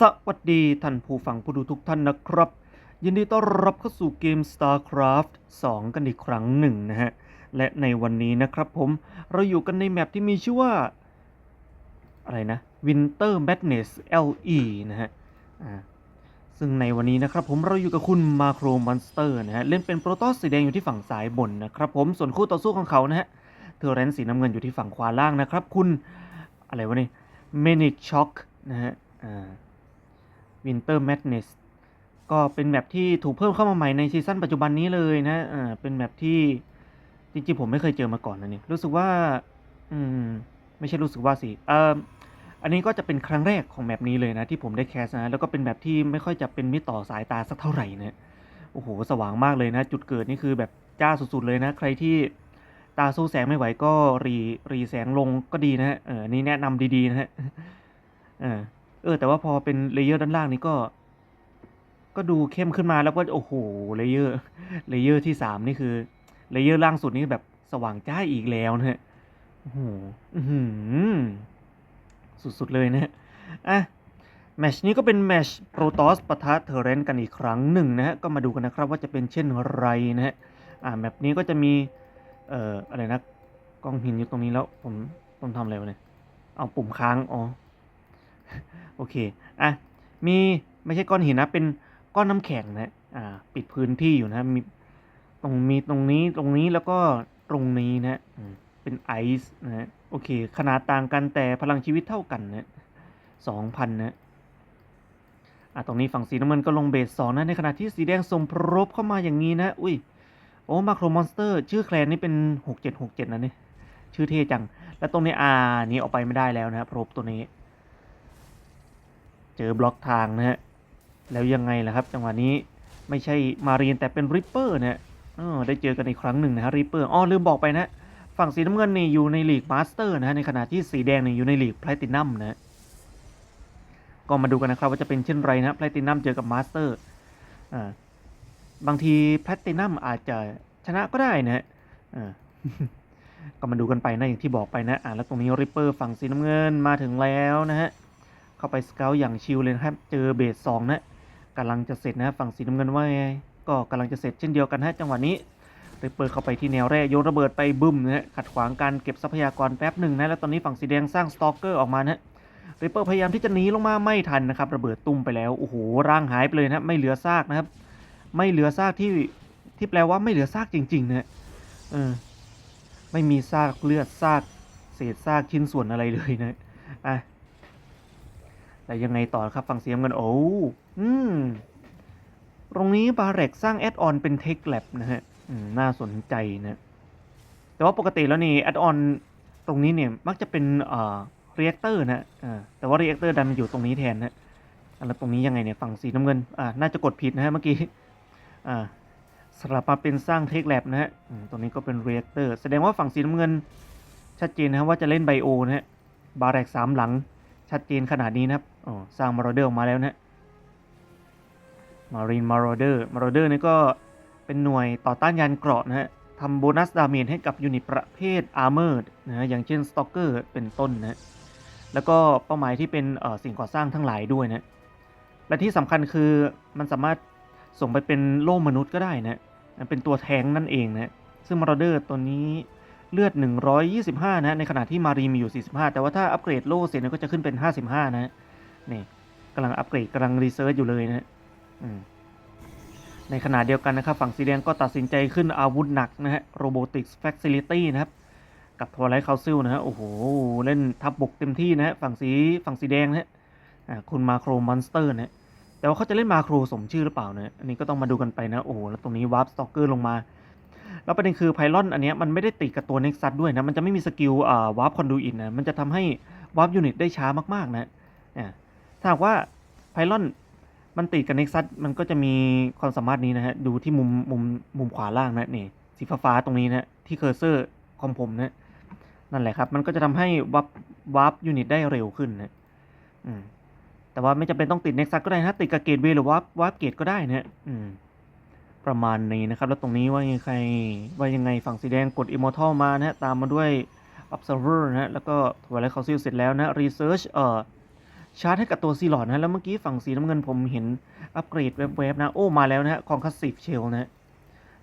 สวัสดีท่านผู้ฟังผู้ดูทุกท่านนะครับ ยินดีต้อนรับเข้าสู่เกม StarCraft 2 กันอีกครั้งหนึ่งนะฮะ และในวันนี้นะครับผมเราอยู่กันในแมปที่มีชื่อว่า อะไรนะ Winter Madness LE นะฮะซึ่งในวันนี้นะครับผมเราอยู่กับคุณมาโครมอนสเตอร์นะฮะ เล่นเป็นโปรโตสสีแดงอยู่ที่ฝั่งซ้ายบนนะครับผมส่วนคู่ต่อสู้ของเขานะฮะเทอร์เรนสีน้ำเงินอยู่ที่ฝั่งขวาล่างนะครับ คุณอะไรวะนี่เมนิช็อกนะฮะอ่า Winter Madness ก็เป็นแมปที่ถูกเพิ่มเข้ามาใหม่ในซีซั่นปัจจุบันนี้เลยนะอ่าเป็นแมปที่จริงๆผมไม่เคยเจอมาก่อนนะเนี่ยรู้สึกว่า อืม ไม่ใช่รู้สึกว่าสิเอ่ออันนี้ก็จะเป็นครั้งแรกของแมปนี้เลยนะ ที่ผมได้แคสนะแล้วก็เป็นแมปที่ไม่ค่อยจะเป็นมิตรต่อสายตาสักเท่าไหร่นะโอ้โหสว่างมากเลยนะ จุดเกิดนี่คือแบบจ้าสุดๆเลยนะ ใครที่ตาสู้แสงไม่ไหวก็รีรีแสงลงก็ดีนะฮะเออนี่แนะนำดีๆนะฮะเออ เออแต่ว่าพอเป็นเลเยอร์ด้านล่างนี้ก็ ก็ดูเข้มขึ้นมาแล้วก็โอ้โหเลเยอร์เลเยอร์ที่สามนี่คือเลเยอร์ล่างสุดนี่แบบสว่างจ้าอีกแล้วนะฮะโอ้โหอื้อหือสุดๆเลยนะฮะอะแมชนี้ก็เป็นแมชโปรตอสปะทะเทเรนกันอีกครั้งหนึ่งนะฮะ ก็มาดูกันนะครับว่าจะเป็นเช่นไรนะฮะ อ่าแมปนี้ก็จะมี เอ่อ อะไรนะ กล้องหินอยู่ตรงนี้แล้ว ผมต้องทำอะไรวะเนี่ย เอาปุ่มค้าง อ๋อ โอเค อะ มีไม่ใช่ก้อนหินนะ เป็นก้อนน้ำแข็งนะอ่า ปิดพื้นที่อยู่นะ มีตรงมีตรงนี้ตรงนี้แล้วก็ตรงนี้นะเป็นไอซ์นะฮะโอเค ขนาดต่างกันแต่พลังชีวิตเท่ากันนะสองพันนะอะตรงนี้ฝั่งสีน้ำเงินก็ลงเบสสองนะ ในขณะที่สีแดงส่งพรบเข้ามาอย่างนี้นะ อุ้ย โอ้มาโครมอนสเตอร์ ชื่อแคลนนี่เป็นหกเจ็ดหกเจ็ดนะเนี่ย ชื่อเท่จัง แล้วตรงนี้อ่านี้ออกไปไม่ได้แล้วนะครับพรบตัวนี้ เจอบล็อกทางนะฮะ แล้วยังไงล่ะครับ จังหวะนี้ไม่ใช่มารีนแต่เป็นริปเปอร์นะฮะเออได้เจอกันอีกครั้งหนึ่งนะฮะริปเปอร์อ๋อลืมบอกไปนะฝั่งสีน้ำเงินนี่อยู่ในลีกมาสเตอร์นะฮะในขณะที่สีแดงนี่อยู่ในลีกแพลตินัมนะฮะก็มาดูกันนะครับว่าจะเป็นเช่นไรนะแพลตินัมเจอกับมาสเตอร์อ่าบางทีแพลตินัมอาจจะชนะก็ได้นะฮะก็มาดูกันไปนะอย่างที่บอกไปนะอ่าแล้วตรงนี้ริปเปอร์ฝั่งสีน้ำเงินมาถึงแล้วนะฮะาไปสเกลอย่างชิลเลยนะครับ เจอเบสสองนะกำลังจะเสร็จนะฝั่งสีน้ำเงินว่าไงก็กำลังจะเสร็จเช่นเดียวกันฮะจังหวะนี้ริปเปอร์เข้าไปที่แนวแรกโยนระเบิดไปบึ้มนะฮะขัดขวางการเก็บทรัพยากรแป๊บหนึ่งนะแล้วตอนนี้ฝั่งสีแดงสร้างสตอกเกอร์ออกมานะริปเปอร์พยายามที่จะหนีลงมาไม่ทันนะครับระเบิดตุ้มไปแล้วโอ้โหร่างหายไปเลยนะไม่เหลือซากนะครับไม่เหลือซากที่ที่แปลว่าไม่เหลือซากจริงๆนะเออไม่มีซากเลือดซากเศษซากชิ้นส่วนอะไรเลยนะอะ แต่ยังไงต่อครับ ฟังเสียงกันโอ้อืม ตรงนี้บาเร็กสร้างแอดออนเป็นเทคแลบนะฮะอืมน่าสนใจนะ แต่ว่าปกติแล้วนี่แอดออนตรงนี้เนี่ยมักจะเป็นเอ่อเรีแอคเตอร์นะอ่าแต่ว่าเรีแอคเตอร์ดันมาอยู่ตรงนี้แทนนะอะแล้วตรงนี้ยังไงเนี่ยฝั่งสีน้ำเงินอ่าน่าจะกดผิดนะฮะเมื่อกี้อ่าสลับมาเป็นสร้างเทคแลบนะฮะอืมตรงนี้ก็เป็นเรีแอคเตอร์แสดงว่าฝั่งสีน้ำเงิน ชัดเจนนะว่าจะเล่นไบโอนะฮะบาเร็กสามหลังชัดเจนขนาดนี้นะครับ อ๋อสร้างมารเดอร์ออกมาแล้วนะมารีนมารเดอร์มารเดอร์นี่ก็เป็นหน่วยต่อต้านยานเกราะนะฮะทำโบนัสดาเมจให้กับยูนิตประเภทอาร์เมอร์นะฮะอย่างเช่นสตอกเกอร์เป็นต้นนะฮะแล้วก็เป้าหมายที่เป็นสิ่งก่อสร้างทั้งหลายด้วยนะและที่สำคัญคือมันสามารถส่งไปเป็นโล่มนุษย์ก็ได้นะมันเป็นตัวแทงนั่นเองนะซึ่งมาร์เดอร์ตัวนี้เลือด 125 นะ ในขณะที่มารีมีอยู่ 45 แต่ว่าถ้าอัปเกรดโล่เสร็จเนี่ยก็จะขึ้นเป็น 55 นะ นี่กำลังอัปเกรดกำลังรีเสิร์ชอยู่เลยนะในขณะเดียวกันนะครับ ฝั่งสีแดงก็ตัดสินใจขึ้นอาวุธหนักนะฮะ Robotics Facility นะครับ กับทัว i ไลท์คาซิลนะฮะโอ้โห เล่นทับบกเต็มที่นะฮะฝั่งสีฝั่งสีแดงนะฮะคุณมาโครมอนสเตอร์นะฮะแต่ว่าเขาจะเล่นมาโครสมชื่อหรือเปล่านะอันนี้ก็ต้องมาดูกันไปนะโอ้โหแล้วตรงนี้วาร์ปสตอกเกอร์ลงมา แล้วประเด็นคือไพลอนอันนี้มันไม่ได้ติดกับตัวเน็กซัสด้วยนะมันจะไม่มีสกิลอ่าวาร์ปคอนดูอินนะมันจะทำให้วาร์ปยูนิตได้ช้ามากๆนะเนี่ย ถ้าหากว่าไพลอนมันติดกับเน็กซัสมันก็จะมีความสามารถนี้นะฮะ ดูที่มุมมุมมุมขวาล่างนะนี่สีฟ้าๆตรงนี้นะที่เคอร์เซอร์ของผมนะนั่นแหละครับ มันก็จะทำให้วาร์ปวาร์ปยูนิตได้เร็วขึ้นนะอืมแต่ว่าไม่จำเป็นต้องติดเน็กซัสก็ได้นะติดกับเกตเวย์หรือวาร์ปวาร์ปเกตก็ได้นะอืมประมาณนี้นะครับ แล้วตรงนี้ว่ายังไงว่ายังไงฝั่งสีแดงกด Immortal มานะฮะตามมาด้วย Observer นะฮะแล้วก็ถวายไลท์คาซิลเสร็จแล้วนะ Research เอ่อ ชาร์จให้กับตัวซีลอดนะ แล้วเมื่อกี้ฝั่งสีน้ำเงินผมเห็นอัปเกรดแวบๆนะ โอ้ มาแล้วนะฮะคองคัสซีฟเชลนะ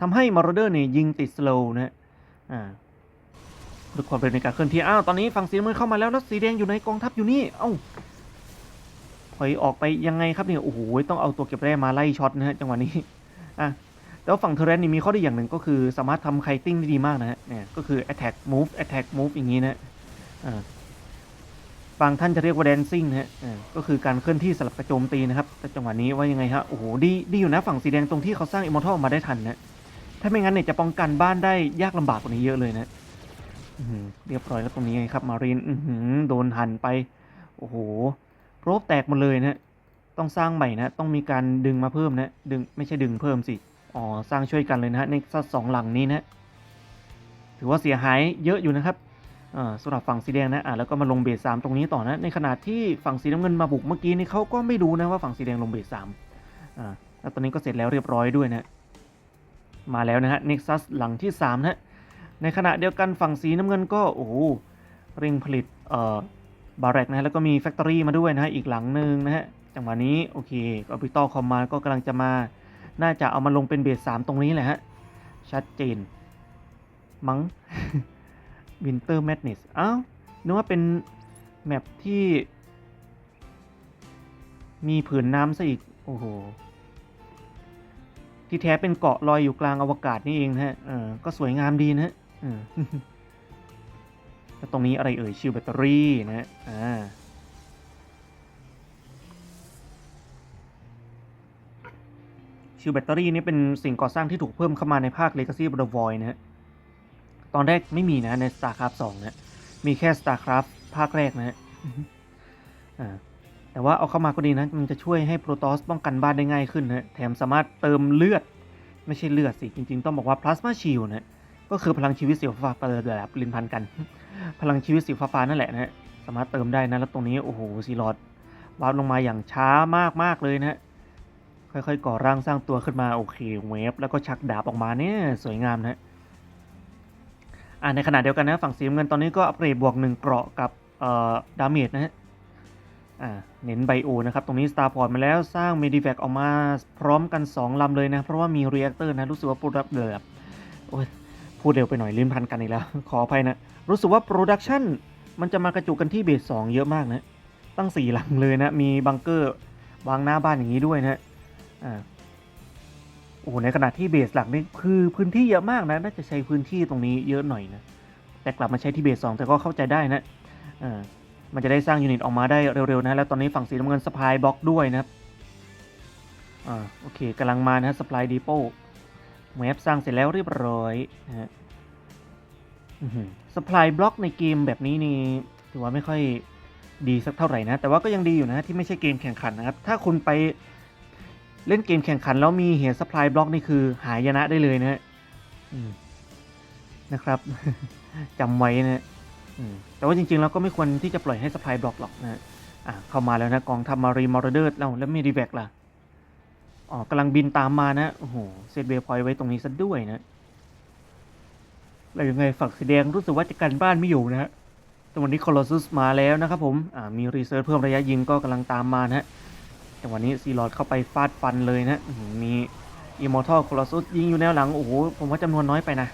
ทำให้มารเดอร์เนี่ยยิงติดสโลว์นะฮะอ่าด้วยความเร็วในการเคลื่อนที่ อ้าว ตอนนี้ฝั่งสีน้ำเงินเข้ามาแล้วแล้วสีแดงอยู่ในกองทัพอยู่นี่ เอ้าถอยออกไปยังไงครับเนี่ย โอ้โห ต้องเอาตัวเก็บแร่มาไล่ช็อตนะฮะจังหวะนี้ อะแล้วฝั่งเทเรนนี่มีข้อดีอย่างหนึ่งก็คือสามารถทำไคติ้งได้ดีมากนะฮะ เนี่ย ก็คือ attack move attack move อย่างนี้นะอ่า บางท่านจะเรียกว่า dancing นะฮะก็คือการเคลื่อนที่สลับกระโจมตีนะครับแต่จังหวะนี้ว่ายังไงฮะโอ้โหดีดีอยู่นะฝั่งสีแดงตรงที่เขาสร้าง immortal ออกมาได้ทันนะถ้าไม่งั้นเนี่ยจะป้องกันบ้านได้ยากลำบากกว่านี้เยอะเลยนะเรียบร้อยแล้วตรงนี้ไงครับมารีนโดนหันไป โอ้โหโรบแตกหมดเลยนะต้องสร้างใหม่นะ ต้องมีการดึงมาเพิ่มนะ ดึงไม่ใช่ดึงเพิ่มสิ อ๋อ สร้างช่วยกันเลยนะฮะในสัสองหลังนี้นะ ถือว่าเสียหายเยอะอยู่นะครับ สำหรับฝั่งสีแดงนะอ่าแล้วก็มาลงเบสสามตรงนี้ต่อนะ ในขณะที่ฝั่งสีน้ำเงินมาบุกเมื่อกี้นี่เขาก็ไม่รู้นะว่าฝั่งสีแดงลงเบสสามอ่าแล้วตอนนี้ก็เสร็จแล้วเรียบร้อยด้วยนะ มาแล้วนะฮะเน็กซัสหลังที่สามนะในขณะเดียวกันฝั่งสีน้ำเงินก็โอ้โหเร่งผลิตเอ่อบาร์เรกนะฮะแล้วก็มีแฟคทอรี่มาด้วยนะฮะอีกหลังหนึ่งนะฮะจังหวะนี้โอเคก็พิตอลคอมมาก็กำลังจะมา น่าจะเอามาลงเป็นเบสสามตรงนี้แหละฮะชัดเจนมัง้ งวินเตอร์แมดเนสอ้าวนึกว่าเป็นแมปที่ มีผืนน้ำซะอีก โอ้โห ที่แท้เป็นเกาะลอยอยู่กลางอวกาศนี่เองนะฮะเออก็สวยงามดีนะฮะแล้วตรงนี้อะไรเอ่ย ชิลแบตเตอรี่นะฮะอ่าชิลแบตเตอรี่นี่เป็นสิ่งก่อสร้างที่ถูกเพิ่มเข้ามาในภาค Legacy of the Void นะฮะ ตอนแรกไม่มีนะใน StarCraft 2นะมีแค่ StarCraft ภาคแรกนะฮะอ่าแต่ว่าเอาเข้ามาก็ดีนะ มันจะช่วยให้โปรตอสป้องกันบ้านได้ง่ายขึ้นนะแถมสามารถเติมเลือด ไม่ใช่เลือดสิ จริง ๆ ต้องบอกว่า Plasma Shield นะก็คือพลังชีวิตสีฟ้าๆเปิดแบบลินพันกัน พลังชีวิตสีฟ้าๆนั่นแหละนะฮะสามารถเติมได้นะ แล้วตรงนี้โอ้โหซีลอดวาร์ปลงมาอย่างช้ามากๆเลยนะฮะค่อยๆก่อร่างสร้างตัวขึ้นมาโอเคเวฟแล้วก็ชักดาบออกมาเนี่ยสวยงามนะฮะ อ่าในขณะเดียวกันนะฝั่งสีเงินตอนนี้ก็อัปเกรดบวกหนึ่งเกราะกับเอ่อดาเมจนะฮะอ่าเน้นไบโอนะครับ ตรงนี้สตาร์พอร์ตมาแล้วสร้างเมดิแฟกออกมาพร้อมกัน 2ลำเลยนะ เพราะว่ามีเรีแอคเตอร์นะรู้สึกว่าโปรดักเดือบโอ้ยพูดเร็วไปหน่อยลิ้นพันกันอีกแล้ว ขออภัยนะ รู้สึกว่าโปรดักชันมันจะมากระจุกกันที่เบส2เยอะมากนะ ตั้ง4ลังเลยนะ มีบังเกอร์วางหน้าบ้านอย่างนี้ด้วยนะอ่า อ้โหในขณะที่เบสหลักนี่คือพื้นที่เยอะมากนะน่าจะใช้พื้นที่ตรงนี้เยอะหน่อยนะแต่กลับมาใช้ที่เบส2แต่ก็เข้าใจได้นะอ่ามันจะได้สร้างยูนิตออกมาได้เร็วๆนะแล้วตอนนี้ฝั่งสีน้ำเงินสปายบล็อกด้วยนะครับอ่าโอเคกำลังมานะสปายดีโป้เว็บสร้างเสร็จแล้วเรียบร้อยนะฮะสปายบล็อกในเกมแบบนี้นี่ถือว่าไม่ค่อยดีสักเท่าไหร่นะ แต่ว่าก็ยังดีอยู่นะที่ไม่ใช่เกมแข่งขันนะครับ ถ้าคุณไป เล่นเกมแข่งขันแล้วมีเหตุสปายบล็อกนี่คือหายนะได้เลยนะฮะอืมนะครับจำไว้นะอืมแต่ว่าจริงๆแล้วก็ไม่ควรที่จะปล่อยให้สปายบล็อกหรอกนะอะเข้ามาแล้วนะกองทัพมารีมอร์เดอร์แล้วแล้วมีดีแบกล่ะอ๋อกำลังบินตามมานะโอ้โหเซตเวพอยไว้ตรงนี้ซะด้วยนะแล้วยังไงฝั่งสีแดงรู้สึกว่าจะกันบ้านไม่อยู่นะฮะแต่วันนี้คอลอส u สมาแล้วนะครับผม อ่า มีรีเซิร์ชเพิ่มระยะยิงก็กำลังตามมานะฮะ แต่วันนี้ซีลอดเข้าไปฟาดฟันเลยนะอื้อหือมีอิมมอร์ทัลคลอส u สยิงอยู่แนวหลัง โอ้โห ผมว่าจำนวนน้อยไปนะ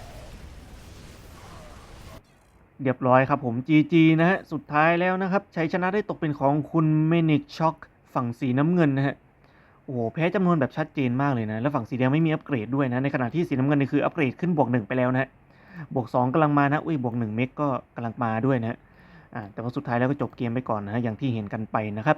เรียบร้อยครับผม GG นะฮะ สุดท้ายแล้วนะครับ ชัยชนะได้ตกเป็นของคุณเมนิกช็อกฝั่งสีน้ำเงินนะฮะ โอ้โห แพ้จำนวนแบบชัดเจนมากเลยนะ แล้วฝั่งสีแดงไม่มีอัปเกรดด้วยนะ ในขณะที่สีน้ำเงินนี่คืออัปเกรดขึ้นบวกหนึ่งไปแล้วนะฮะบวกสองกำลังมานะ อุ้ย บวกหนึ่งเมกก็กำลังมาด้วยนะฮะอ่าแต่ว่าสุดท้ายแล้วก็จบเกมไปก่อนนะฮะ อย่างที่เห็นกันไปนะครับ